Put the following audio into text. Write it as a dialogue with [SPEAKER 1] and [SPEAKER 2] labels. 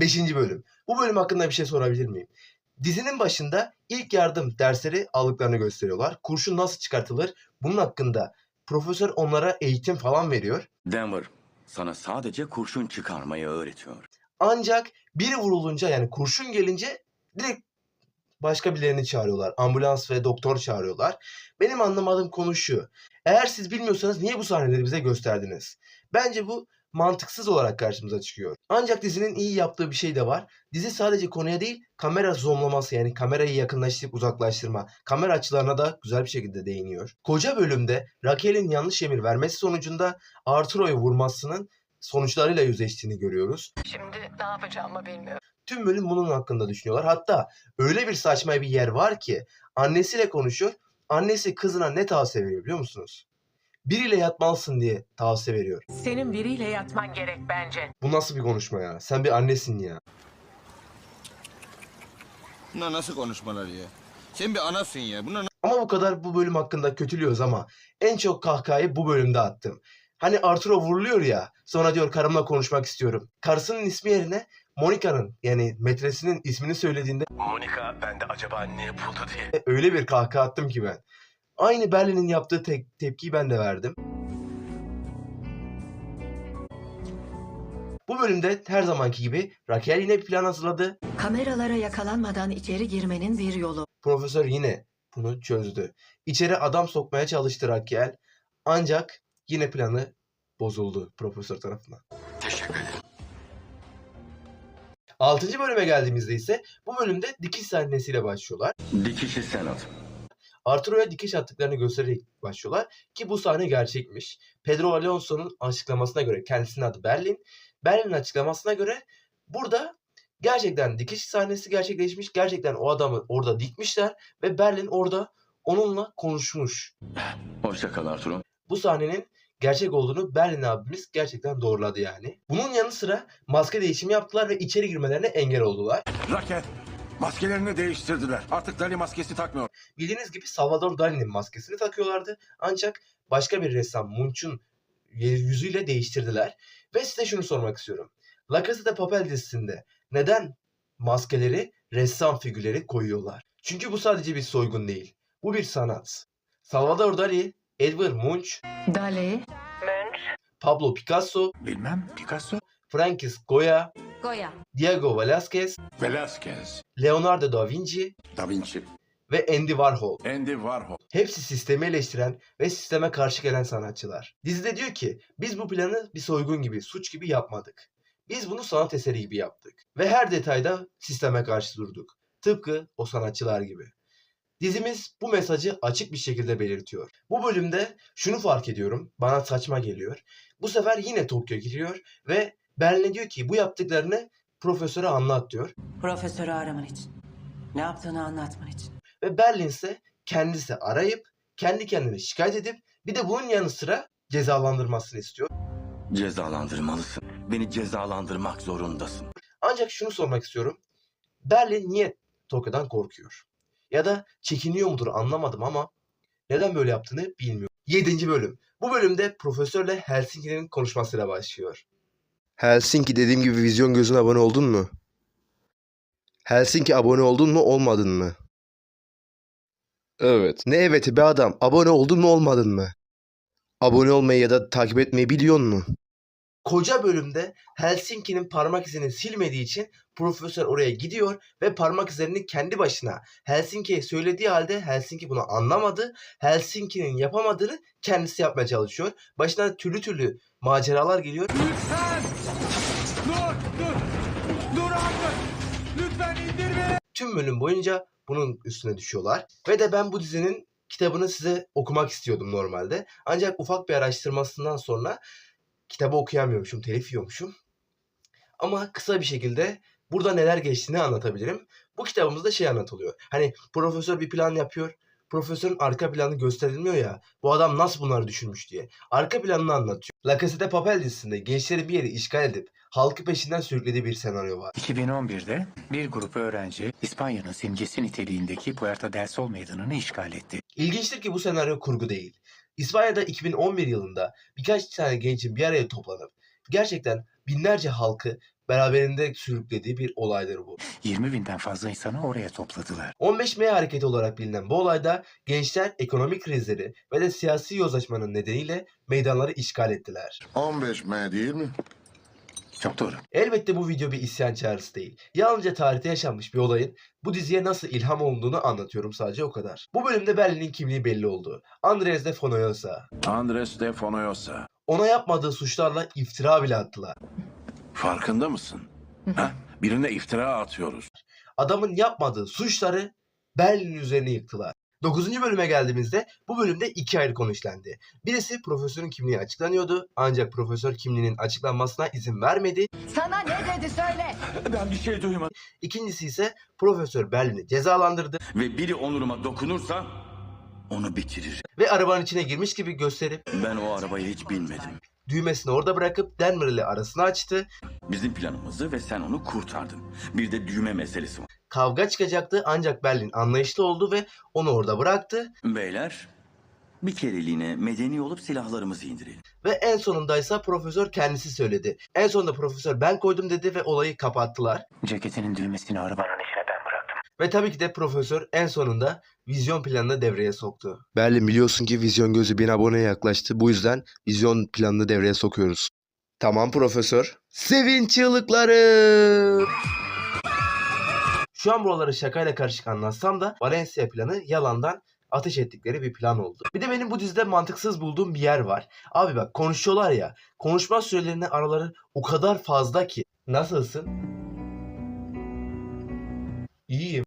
[SPEAKER 1] Beşinci bölüm. Bu bölüm hakkında bir şey sorabilir miyim? Dizinin başında ilk yardım dersleri aldıklarını gösteriyorlar. Kurşun nasıl çıkartılır? Bunun hakkında profesör onlara eğitim falan veriyor.
[SPEAKER 2] Denver, sana sadece kurşun çıkarmayı öğretiyor.
[SPEAKER 1] Ancak biri vurulunca yani kurşun gelince direkt başka birilerini çağırıyorlar. Ambulans ve doktor çağırıyorlar. Benim anlamadığım konu şu. Eğer siz bilmiyorsanız niye bu sahneleri bize gösterdiniz? Bence bu mantıksız olarak karşımıza çıkıyor. Ancak dizinin iyi yaptığı bir şey de var. Dizi sadece konuya değil kamera zoomlaması yani kamerayı yakınlaştırıp uzaklaştırma, kamera açılarına da güzel bir şekilde değiniyor. Koca bölümde Raquel'in yanlış emir vermesi sonucunda Arturo'yu vurmasının sonuçlarıyla yüzleştiğini görüyoruz.
[SPEAKER 3] Şimdi ne yapacağımı bilmiyorum.
[SPEAKER 1] Tüm bölüm bunun hakkında düşünüyorlar. Hatta öyle bir saçma bir yer var ki annesiyle konuşuyor. Annesi kızına ne tavsiye veriyor biliyor musunuz? Biriyle yatmalısın diye tavsiye veriyor.
[SPEAKER 3] Senin biriyle yatman gerek bence.
[SPEAKER 1] Bu nasıl bir konuşma ya? Sen bir annesin ya.
[SPEAKER 4] Bunlar nasıl konuşmalar ya? Sen bir anasın ya. Bunlar
[SPEAKER 1] Ama bu kadar bu bölüm hakkında kötülüyoruz ama en çok kahkahayı bu bölümde attım. Hani Arturo vuruluyor ya sonra diyor karımla konuşmak istiyorum. Karısının ismi yerine Monica'nın yani metresinin ismini söylediğinde
[SPEAKER 2] Monica, ben de acaba ne buldu diye.
[SPEAKER 1] öyle bir kahkaha attım ki ben. Aynı Berlin'in yaptığı te- tepkiyi ben de verdim. Bu bölümde her zamanki gibi Raquel yine bir plan hazırladı.
[SPEAKER 5] Kameralara yakalanmadan içeri girmenin bir yolu.
[SPEAKER 1] Profesör yine bunu çözdü. İçeri adam sokmaya çalıştı Raquel. Ancak yine planı bozuldu profesör tarafından.
[SPEAKER 2] Teşekkür ederim.
[SPEAKER 1] Altıncı bölüme geldiğimizde ise bu bölümde dikiş sahnesiyle başlıyorlar.
[SPEAKER 2] Dikişi sen at.
[SPEAKER 1] Arturo'ya dikiş attıklarını göstererek başlıyorlar ki bu sahne gerçekmiş. Pedro Alonso'nun açıklamasına göre kendisinin adı Berlin. Berlin'in açıklamasına göre burada gerçekten dikiş sahnesi gerçekleşmiş. Gerçekten o adamı orada dikmişler ve Berlin orada onunla konuşmuş.
[SPEAKER 2] Hoşça kal Arturo.
[SPEAKER 1] Bu sahnenin gerçek olduğunu Berlin abimiz gerçekten doğruladı yani. Bunun yanı sıra maske değişimi yaptılar ve içeri girmelerine engel oldular.
[SPEAKER 6] Raket. Maskelerini değiştirdiler. Artık Dali maskesi takmıyor.
[SPEAKER 1] Bildiğiniz gibi Salvador Dali'nin maskesini takıyorlardı. Ancak başka bir ressam Munch'un yüzüyle değiştirdiler. Ve size şunu sormak istiyorum. La Casa de Papel dizisinde neden maskeleri ressam figürleri koyuyorlar? Çünkü bu sadece bir soygun değil. Bu bir sanat. Salvador Dali, Edvard Munch,
[SPEAKER 5] Dali,
[SPEAKER 3] Münch.
[SPEAKER 1] Pablo Picasso,
[SPEAKER 6] Bilmem. Picasso.
[SPEAKER 1] Francis Goya,
[SPEAKER 5] Goya,
[SPEAKER 1] Diego Velázquez,
[SPEAKER 6] Velázquez.
[SPEAKER 1] Leonardo da Vinci
[SPEAKER 6] Da Vinci.
[SPEAKER 1] ve Andy Warhol.
[SPEAKER 6] Andy Warhol.
[SPEAKER 1] Hepsi sistemi eleştiren ve sisteme karşı gelen sanatçılar. Dizide diyor ki biz bu planı bir soygun gibi, suç gibi yapmadık. Biz bunu sanat eseri gibi yaptık. Ve her detayda sisteme karşı durduk. Tıpkı o sanatçılar gibi. Dizimiz bu mesajı açık bir şekilde belirtiyor. Bu bölümde şunu fark ediyorum, bana saçma geliyor. Bu sefer yine Tokyo giriyor ve Berlin'e diyor ki bu yaptıklarını profesöre anlat diyor.
[SPEAKER 7] Profesörü araman için. Ne yaptığını anlatman için.
[SPEAKER 1] Ve Berlin ise kendisi arayıp kendi kendine şikayet edip bir de bunun yanı sıra cezalandırmasını istiyor.
[SPEAKER 2] Cezalandırmalısın. Beni cezalandırmak zorundasın.
[SPEAKER 1] Ancak şunu sormak istiyorum. Berlin niye Tokyo'dan korkuyor? Ya da çekiniyor mudur anlamadım ama neden böyle yaptığını bilmiyorum. 7. bölüm. Bu bölümde profesörle Helsinki'nin konuşmasıyla başlıyor. Helsinki dediğim gibi vizyon gözüne abone oldun mu? Helsinki abone oldun mu olmadın mı? Evet. Ne eveti be adam? Abone oldun mu olmadın mı? Abone olmayı ya da takip etmeyi biliyor musun? Koca bölümde Helsinki'nin parmak izini silmediği için profesör oraya gidiyor ve parmak izlerini kendi başına Helsinki'ye söylediği halde Helsinki bunu anlamadı. Helsinki'nin yapamadığını kendisi yapmaya çalışıyor. Başına türlü türlü maceralar geliyor.
[SPEAKER 6] Lütfen. Dur. Dur. Dur abi. Lütfen indirme.
[SPEAKER 1] Tüm bölüm boyunca bunun üstüne düşüyorlar. Ve de ben bu dizinin kitabını size okumak istiyordum normalde. Ancak ufak bir araştırmasından sonra kitabı okuyamıyormuşum, telif yiyormuşum. Ama kısa bir şekilde burada neler geçtiğini anlatabilirim. Bu kitabımızda şey anlatılıyor. Hani profesör bir plan yapıyor. Profesörün arka planı gösterilmiyor ya. Bu adam nasıl bunları düşünmüş diye. Arka planını anlatıyor. La Casa de Papel dizisinde gençleri bir yeri işgal edip halkı peşinden sürüklediği bir senaryo var.
[SPEAKER 8] 2011'de bir grup öğrenci İspanya'nın simgesi niteliğindeki Puerta del Sol meydanını işgal etti.
[SPEAKER 1] İlginçtir ki bu senaryo kurgu değil. İspanya'da 2011 yılında birkaç tane gencin bir araya toplanıp gerçekten binlerce halkı beraberinde sürüklediği bir olaydır bu.
[SPEAKER 8] 20 binden fazla insanı oraya topladılar.
[SPEAKER 1] 15 May hareketi olarak bilinen bu olayda gençler ekonomik krizleri ve de siyasi yozlaşmanın nedeniyle meydanları işgal ettiler.
[SPEAKER 6] 15 M değil mi?
[SPEAKER 8] Çok doğru.
[SPEAKER 1] Elbette bu video bir isyan çağrısı değil. Yalnızca tarihte yaşanmış bir olayın bu diziye nasıl ilham olduğunu anlatıyorum sadece o kadar. Bu bölümde Berlin'in kimliği belli oldu. Andres de Fonoyosa.
[SPEAKER 6] Andres de Fonoyosa.
[SPEAKER 1] Ona yapmadığı suçlarla iftira bile attılar.
[SPEAKER 6] Farkında mısın? ha? Birine iftira atıyoruz.
[SPEAKER 1] Adamın yapmadığı suçları Berlin üzerine yıktılar. 9. bölüme geldiğimizde bu bölümde iki ayrı konu işlendi. Birisi profesörün kimliği açıklanıyordu ancak profesör kimliğinin açıklanmasına izin vermedi.
[SPEAKER 5] Sana ne dedi söyle.
[SPEAKER 2] Ben bir şey duymadım.
[SPEAKER 1] İkincisi ise profesör Berlin'i cezalandırdı
[SPEAKER 2] Ve biri onuruma dokunursa onu bitiririm.
[SPEAKER 1] ve arabanın içine girmiş gibi gösterip
[SPEAKER 2] Ben o arabayı hiç bilmedim.
[SPEAKER 1] düğmesini orada bırakıp Denver ile arasını açtı.
[SPEAKER 2] Bizim planımızı ve sen onu kurtardın. Bir de düğme meselesi var.
[SPEAKER 1] Kavga çıkacaktı ancak Berlin anlayışlı oldu ve onu orada bıraktı
[SPEAKER 2] Beyler, bir kereliğine medeni olup silahlarımızı indirelim.
[SPEAKER 1] ve en sonundaysa profesör kendisi söyledi. En sonunda profesör ben koydum dedi ve olayı kapattılar.
[SPEAKER 8] Ceketinin düğmesini arabanın içine ben bıraktım.
[SPEAKER 1] Ve tabii ki de profesör en sonunda vizyon planını devreye soktu. Berlin biliyorsun ki vizyon gözü 1000 aboneye yaklaştı. Bu yüzden vizyon planını devreye sokuyoruz. Tamam profesör. Sevinç çığlıkları. Şu an buraları şakayla karışık anlatsam da Valencia planı yalandan ateş ettikleri bir plan oldu. Bir de benim bu dizide mantıksız bulduğum bir yer var. Abi bak konuşuyorlar ya. Konuşma sürelerinin araları o kadar fazla ki. Nasılsın? İyiyim.